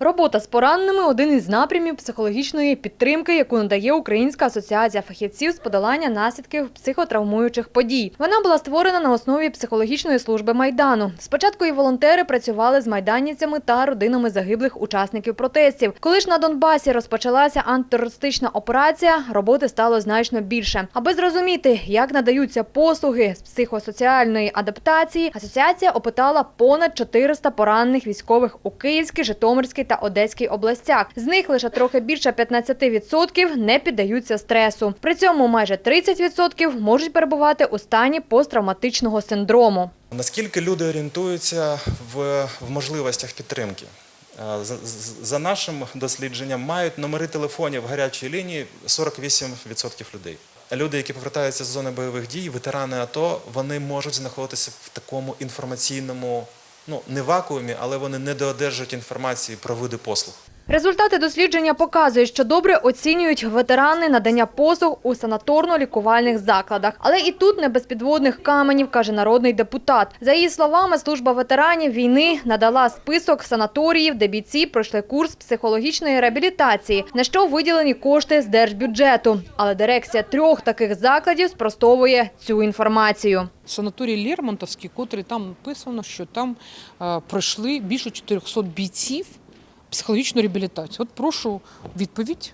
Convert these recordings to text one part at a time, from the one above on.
Робота з пораненими – один із напрямів психологічної підтримки, яку надає Українська асоціація фахівців з подолання наслідків психотравмуючих подій. Вона була створена на основі психологічної служби Майдану. Спочатку її волонтери працювали з майданівцями та родинами загиблих учасників протестів. Коли ж на Донбасі розпочалася антитерористична операція, роботи стало значно більше. Аби зрозуміти, як надаються послуги з психосоціальної адаптації, асоціація опитала понад 400 поранених військових у Київській, Житомирській та Одеській областях. З них лише трохи більше 15% не піддаються стресу. При цьому майже 30% можуть перебувати у стані посттравматичного синдрому. Наскільки люди орієнтуються в, в можливостях підтримки? Е, За, нашим дослідженням, мають номери телефонів гарячої лінії 48% людей. Люди, які повертаються з зони бойових дій, ветерани АТО, вони можуть знаходитися в такому інформаційному, ну не вакуумі, але вони недоодержують інформації про види послуг. Результати дослідження показують, що добре оцінюють ветерани надання послуг у санаторно-лікувальних закладах. Але і тут не без підводних каменів, каже народний депутат. За її словами, служба ветеранів війни надала список санаторіїв, де бійці пройшли курс психологічної реабілітації, на що виділені кошти з держбюджету. Але дирекція трьох таких закладів спростовує цю інформацію. Санаторій Лермонтовський, котрий там написано, що там е, пройшли більше 400 бійців психологічну реабілітацію. От прошу відповідь,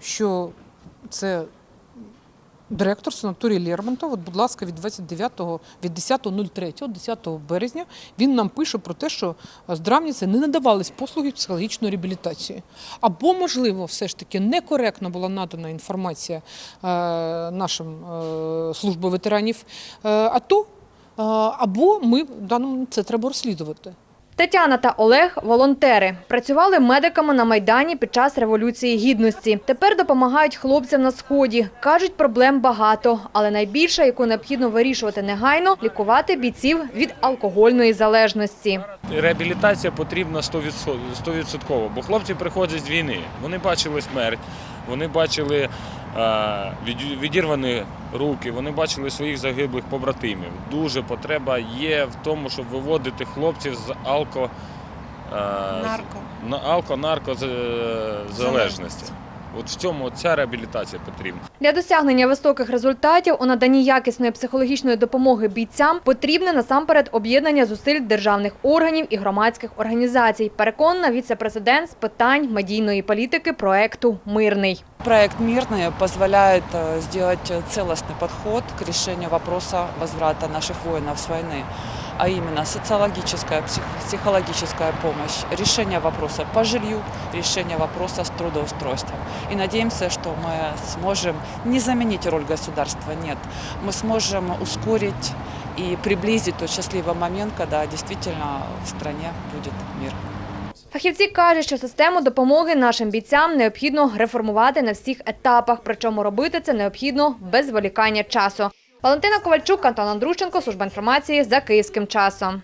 що це директор санаторії Лермонтов. От, будь ласка, від 29 від 10.03, 10 березня, він нам пише про те, що здравниці не надавались послуги психологічної реабілітації. Або, можливо, все ж таки некоректно була надана інформація е, нашим е, службою ветеранів е, АТО, е, або ми в даному це треба розслідувати. Тетяна та Олег – волонтери. Працювали медиками на Майдані під час Революції Гідності. Тепер допомагають хлопцям на Сході. Кажуть, проблем багато, але найбільша, яку необхідно вирішувати негайно – лікувати бійців від алкогольної залежності. Реабілітація потрібна 100%, 100%, бо хлопці приходять з війни. Вони бачили смерть, вони бачили відірвані руки, вони бачили своїх загиблих побратимів. Дуже потреба є в тому, щоб виводити хлопців з алко, е, Нарко. на алко-нарко залежності. От в цьому ця реабілітація потрібна. Для досягнення високих результатів у наданні якісної психологічної допомоги бійцям потрібне насамперед об'єднання зусиль державних органів і громадських організацій. Переконана віце-президент з питань медійної політики проекту «Мирний». Проект «Мирный» позволяет э, сделать э, целостный подход к решению вопроса возврата наших воинов с войны, а именно социологическая, псих- психологическая помощь, решение вопроса по жилью, решение вопроса с трудоустройством. И надеемся, что мы сможем не заменить роль государства, нет, мы сможем ускорить и приблизить тот счастливый момент, когда действительно в стране будет мир. Фахівці кажуть, що систему допомоги нашим бійцям необхідно реформувати на всіх етапах, причому робити це необхідно без зволікання часу. Валентина Ковальчук, Антон Андрущенко, Служба інформації за київським часом.